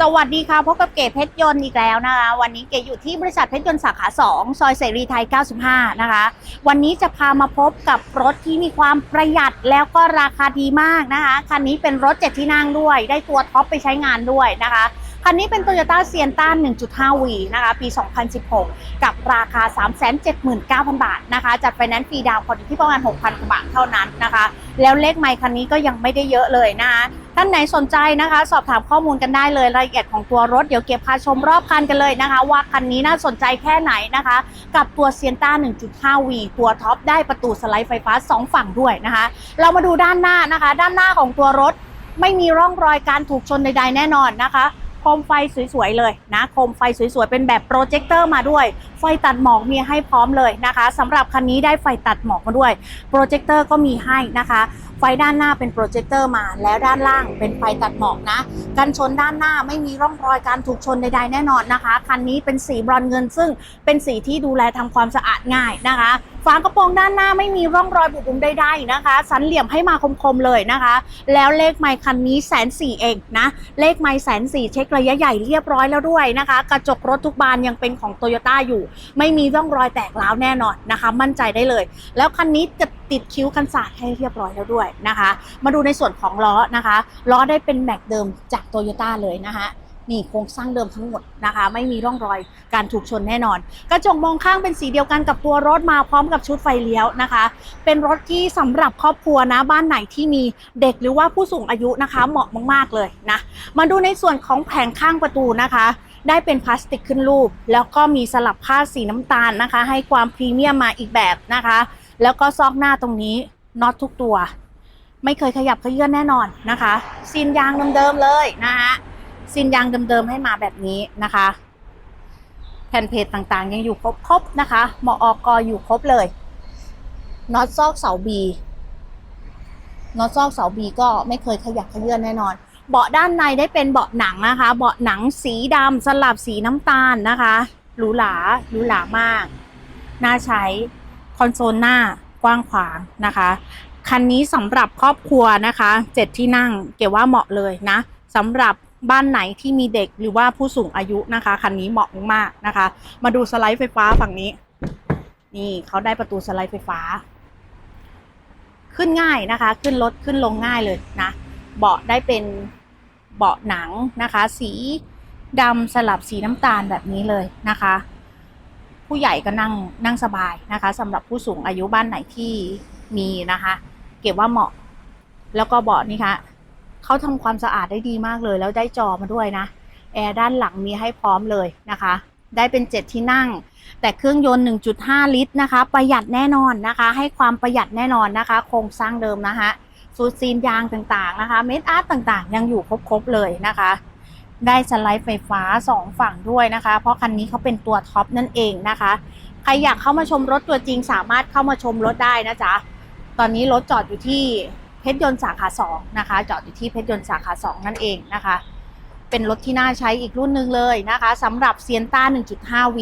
สวัสดีค่ะพบกับเก๋เพชรยนต์อีกแล้วนะคะ วันนี้เก๋อยู่ที่บริษัทเพชรยนต์สาขา 2 ซอยเสรีไทย 95 นะคะ วันนี้จะพามาพบกับรถที่มีความประหยัดแล้วก็ราคาดีมากนะคะ คันนี้เป็นรถเจ็ดที่นั่งด้วย ได้ตัวท็อปไปใช้งานด้วยนะคะ คันนี้เป็น Toyota s i e n t a 1.5 V นะคะ ปี 2016 กับราคา 379,000 บาทนะคะ จัดไฟแนนซ์ฟรีดาวน์ผ่อนอยู่ที่ประมาณ 6,000กว่าบาทเท่านั้นนะคะ แล้วเลขไมค์คันนี้ก็ยังไม่ได้เยอะเลยนะคะท่านไหนสนใจนะคะ สอบถามข้อมูลกันได้เลยรายละเอียดของตัวรถ เดี๋ยวเก็บพาชมรอบคันกันเลยนะคะ ว่าคันนี้น่าสนใจแค่ไหนนะคะ กับตัวเซียนต้า 1.5V ตัวท็อปได้ประตูสไลด์ไฟฟ้า 2 ฝั่งด้วยนะคะ เรามาดูด้านหน้านะคะ ด้านหน้าของตัวรถไม่มีร่องรอยการถูกชนใดๆแน่นอนนะคะ โคมไฟสวยๆเลยนะโคมไฟสวยๆเป็นแบบโปรเจคเตอร์มาด้วย ไฟตัดหมอกมีให้พร้อมเลยนะคะสำหรับคันนี้ได้ไฟตัดหมอกมาด้วยโปรเจคเตอร์ก็มีให้นะคะ ไฟด้านหน้าเป็นโปรเจคเตอร์มา แล้วด้านล่างเป็นไฟตัดหมอกนะ กันชนด้านหน้าไม่มีร่องรอยการถูกชนใดๆแน่นอนนะคะ คันนี้เป็นสีบรอนเงิน ซึ่งเป็นสีที่ดูแลทำความสะอาดง่ายนะคะ ฝากระโปรงด้านหน้าไม่มีร่องรอยบุบบุมใดๆนะคะ สันเหลี่ยมให้มาคมๆเลยนะคะ แล้วเลขไมค์คันนี้แสนสี่เองนะ เลขไมค์แสนสี่เช็คระยะใหญ่เรียบร้อยแล้วด้วยนะคะ กระจกรถทุกบานยังเป็นของโตโยต้าอยู่ ไม่มีร่องรอยแตกร้าวแน่นอนนะคะ มั่นใจได้เลย แล้วคันนี้จะ ติดคิ้วกันศาสตร์ให้เรียบร้อยแล้วด้วยนะคะ มาดูในส่วนของล้อนะคะล้อได้เป็นแม็กเดิมจากโตโยต้าเลยนะคะนี่โครงสร้างเดิมทั้งหมดนะคะ ไม่มีร่องรอยการถูกชนแน่นอน กระจกมองข้างเป็นสีเดียวกันกับตัวรถมาพร้อมกับชุดไฟเลี้ยวนะคะ เป็นรถที่สำหรับครอบครัวนะบ้านไหนที่มีเด็กหรือว่าผู้สูงอายุนะคะ เหมาะมากๆเลยนะมาดูในส่วนของแผงข้างประตูนะคะ ได้เป็นพลาสติกขึ้นรูป แล้วก็มีสลับผ้าสีน้ำตาลนะคะ ให้ความพรีเมียมมาอีกแบบนะคะ แล้วก็ซอกหน้าตรงนี้น็อตทุกตัว ไม่เคยขยับเขยื่อนแน่นอนนะคะซีนยางเดิมๆเลยนะคะซีนยางเดิมๆให้มาแบบนี้นะคะ แผ่นเพจต่างๆ ยังอยู่ครบๆนะคะหมออกออยู่ครบเลยน็อตซอกเสาบีน็อตซอกเสาบีก็ไม่เคยขยับเขยื่อนแน่นอน เบาะด้านในได้เป็นเบาะหนังนะคะ เบาะหนังสีดำสลับสีน้ำตาลนะคะหรูหราหรูหรามาก น่าใช้ คอนโซลหน้ากว้างขวางนะคะคันนี้สำหรับครอบครัวนะคะเจ็ดที่นั่งเก๋ว่าเหมาะเลยนะสำหรับบ้านไหนที่มีเด็กหรือว่าผู้สูงอายุนะคะคันนี้เหมาะมากนะคะ มาดูสไลด์ไฟฟ้าฝั่งนี้ นี่เขาได้ประตูสไลด์ไฟฟ้า ขึ้นง่ายนะคะ ขึ้นรถขึ้นลงง่ายเลยนะ เบาะได้เป็นเบาะหนังนะคะ สีดำสลับสีน้ำตาลแบบนี้เลยนะคะ ผู้ใหญ่ก็นั่งนั่งสบายนะคะสำหรับผู้สูงอายุบ้านไหนที่มีนะคะ เก็บว่าเหมาะ แล้วก็เบาะนี่คะเขาทำความสะอาดได้ดีมากเลย แล้วได้จอมาด้วยนะแอร์ด้านหลังมีให้พร้อมเลยนะคะ ได้เป็นเจ็ดที่นั่ง แต่เครื่องยนต์ 1.5 ลิตรนะคะ ประหยัดแน่นอนนะคะ ให้ความประหยัดแน่นอนนะคะ โครงสร้างเดิมนะคะสูซีนยางต่างๆนะคะ เม็ดอาร์ตต่างๆ ยังอยู่ครบๆเลยนะคะ ได้สไลด์ไฟฟ้า 2 ฝั่งด้วยนะคะ เพราะคันนี้เขาเป็นตัวท็อปนั่นเองนะคะ ใครอยากเข้ามาชมรถตัวจริงสามารถเข้ามาชมรถได้นะจ๊ะ ตอนนี้รถจอดอยู่ที่เพชรยนต์สาขา2นะคะ จอดอยู่ที่เพชรยนต์สาขา 2 นั่นเองนะคะ เป็นรถที่น่าใช้อีกรุ่นหนึ่งเลยนะคะสำหรับเซียนต้า 1.5V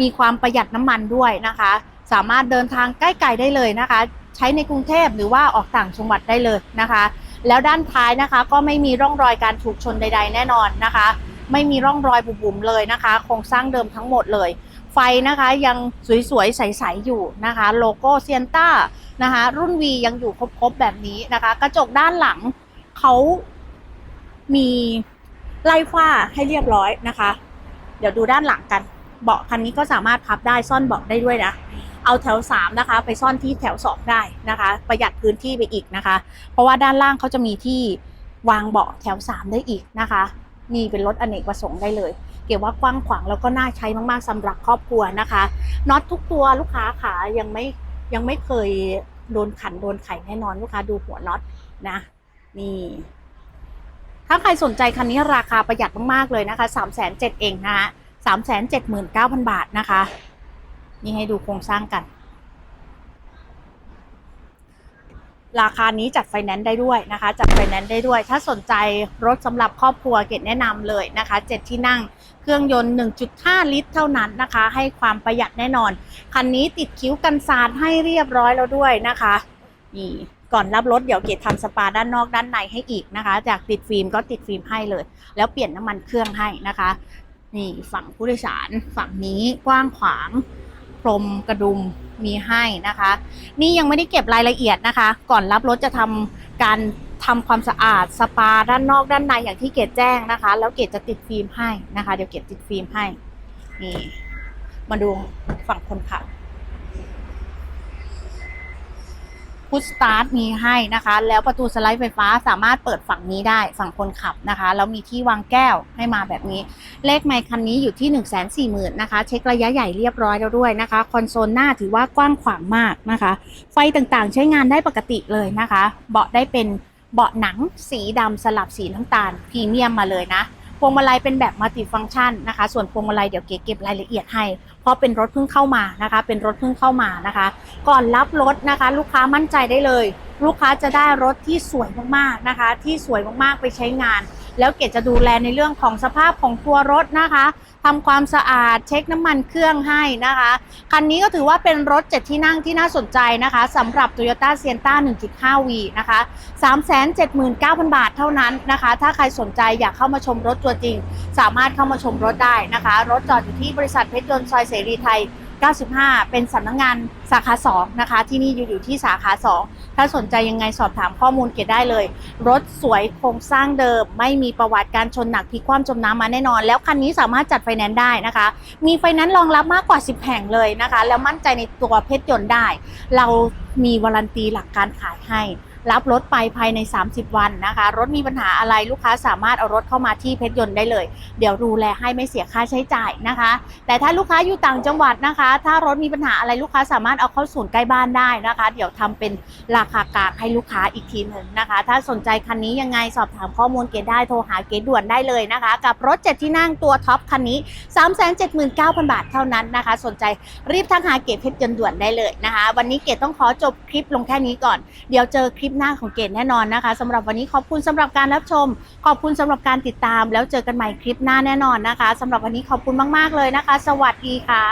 มีความประหยัดน้ำมันด้วยนะคะ สามารถเดินทางใกล้ๆได้เลยนะคะ ใช้ในกรุงเทพหรือว่าออกต่างจังหวัดได้เลยนะคะ แล้วด้านท้ายนะคะ ก็ไม่มีร่องรอยการถูกชนใด ๆ แน่นอนนะคะ ไม่มีร่องรอยบุ๋มๆเลยนะคะ โครงสร้างเดิมทั้งหมดเลย ไฟนะคะยังสวยๆใสๆอยู่นะคะ โลโก้เซียนต้านะคะ รุ่น V ยังอยู่ครบๆแบบนี้นะคะ กระจกด้านหลังเขามีไล่ฝ้าให้เรียบร้อยนะคะ เดี๋ยวดูด้านหลังกัน เบาะคันนี้ก็สามารถพับได้ซ่อนเบาะได้ด้วยนะ เอาแถว 3 นะคะ ไปซ่อนที่แถว 2 ได้นะคะ ประหยัดพื้นที่ไปอีกนะคะ เพราะว่าด้านล่างเขาจะมีที่วางเบาะแถว 3 ได้อีกนะคะนี่เป็นรถอเนกประสงค์ได้เลย เกี่ยวว่ากว้างขวางแล้วก็น่าใช้มากๆสำหรับครอบครัวนะคะน็อตทุกตัวลูกค้าขายังไม่ยังไม่เคยโดนขันโดนไขแน่นอนลูกค้าดูหัวน็อตนะนี่ถ้าใครสนใจคันนี้ราคาประหยัดมากๆเลยนะคะ3 7 0 0 0เองนะคะ3 7 9 0 0 0 บาทนะคะ นี่ให้ดูโครงสร้างกัน ราคานี้จัดไฟแนนซ์ได้ด้วยนะคะ จัดไฟแนนซ์ได้ด้วย ถ้าสนใจรถสำหรับครอบครัวเกดแนะนำเลยนะคะ7ที่นั่งเครื่องยนต์ 1.5 ลิตร เท่านั้นนะคะ ให้ความประหยัดแน่นอน คันนี้ติดคิ้วกันสาดให้เรียบร้อยแล้วด้วยนะคะนี่ก่อนรับรถเดี๋ยวเกดทำสปาด้านนอกด้านในให้อีกนะคะ จากติดฟิล์มก็ติดฟิล์มให้เลย แล้วเปลี่ยนน้ำมันเครื่องให้นะคะ นี่ฝั่งผู้โดยสารฝั่งนี้กว้างขวาง พรมกระดุมมีให้นะคะ นี่ยังไม่ได้เก็บรายละเอียดนะคะ ก่อนรับรถจะทำการทำความสะอาดสปาด้านนอกด้านในอย่างที่เกดแจ้งนะคะ แล้วเกดจะติดฟิล์มให้นะคะ เดี๋ยวเกดติดฟิล์มให้นี่มาดูฝั่งคนขับ พุชสตาร์ทมีให้นะคะ แล้วประตูสไลด์ไฟฟ้าสามารถเปิดฝั่งนี้ได้ฝั่งคนขับนะคะ แล้วมีที่วางแก้วให้มาแบบนี้ เลขไมค์คันนี้อยู่ที่1 4 0 0 0 0 นะคะ เช็คระยะใหญ่เรียบร้อยแล้วด้วยนะคะ คอนโซลหน้าถือว่ากว้างขวางมากนะคะ ไฟต่างๆใช้งานได้ปกติเลยนะคะ เบาะได้เป็นเบาะหนังสีดำสลับสีน้ำตาลพรีเมียมมาเลยนะ พวงมาลัยเป็นแบบมัลติฟังก์ชันนะคะ ส่วนพวงมาลัยเดี๋ยวเก๋เก็บรายละเอียดให้ เพราะเป็นรถเพิ่งเข้ามานะคะ เป็นรถเพิ่งเข้ามานะคะ ก่อนรับรถนะคะ ลูกค้ามั่นใจได้เลย ลูกค้าจะได้รถที่สวยมากๆนะคะ ที่สวยมากๆไปใช้งาน แล้วเกดจะดูแลในเรื่องของสภาพของตัวรถนะคะ ทำความสะอาดเช็คน้ำมันเครื่องให้นะคะ คันนี้ก็ถือว่าเป็นรถ 7 ที่นั่งที่น่าสนใจนะคะสำหรับ Toyota Sienna 1.5V นะคะ 379,000 บาทเท่านั้นนะคะ ถ้าใครสนใจอยากเข้ามาชมรถตัวจริง สามารถเข้ามาชมรถได้นะคะ รถจอดอยู่ที่บริษัทเพชรยนต์ซอยเสรีไทย 95 เป็นสำนักงงานสาขา2นะคะ ที่นี่อยู่อยู่ที่สาขา 2 ถ้าสนใจยังไงสอบถามข้อมูลเกดได้เลย รถสวยโครงสร้างเดิม ไม่มีประวัติการชนหนักพลิกคว่ำจมน้ำมาแน่นอน แล้วคันนี้สามารถจัดไฟแนนซ์ได้นะคะ มีไฟแนนซ์รองรับมากกว่า 10 แห่งเลยนะคะ แล้วมั่นใจในตัวเพชรยนต์ได้ เรามีวารันตีหลักการขายให้ รับรถไปภายใน 30 วันนะคะ รถมีปัญหาอะไรลูกค้าสามารถเอารถเข้ามาที่เพชรยนต์ได้เลย เดี๋ยวดูแลให้ไม่เสียค่าใช้จ่ายนะคะ แต่ถ้าลูกค้าอยู่ต่างจังหวัดนะคะ ถ้ารถมีปัญหาอะไรลูกค้าสามารถเอาเข้าศูนย์ใกล้บ้านได้นะคะ เดี๋ยวทำเป็นราคากลางให้ลูกค้าอีกทีหนึ่งนะคะ ถ้าสนใจคันนี้ยังไงสอบถามข้อมูลเกดได้โทรหาเกดด่วนได้เลยนะคะ กับรถเจ็ดที่นั่งตัวท็อปคันนี้ 379,000 บาทเท่านั้นนะคะ สนใจรีบทักหาเกดเพชรยนต์ด่วนได้เลยนะคะ วันนี้เกดต้องขอจบคลิปลงแค่นี้ก่อน เดี๋ยวเจอคลิปปหน้าของเกดแน่นอนนะคะสำหรับวันนี้ขอบคุณสำหรับการรับชม ขอบคุณสำหรับการติดตาม แล้วเจอกันใหม่คลิปหน้าแน่นอนนะคะสำหรับวันนี้ขอบคุณมาก ๆ เลยนะคะ สวัสดีค่ะ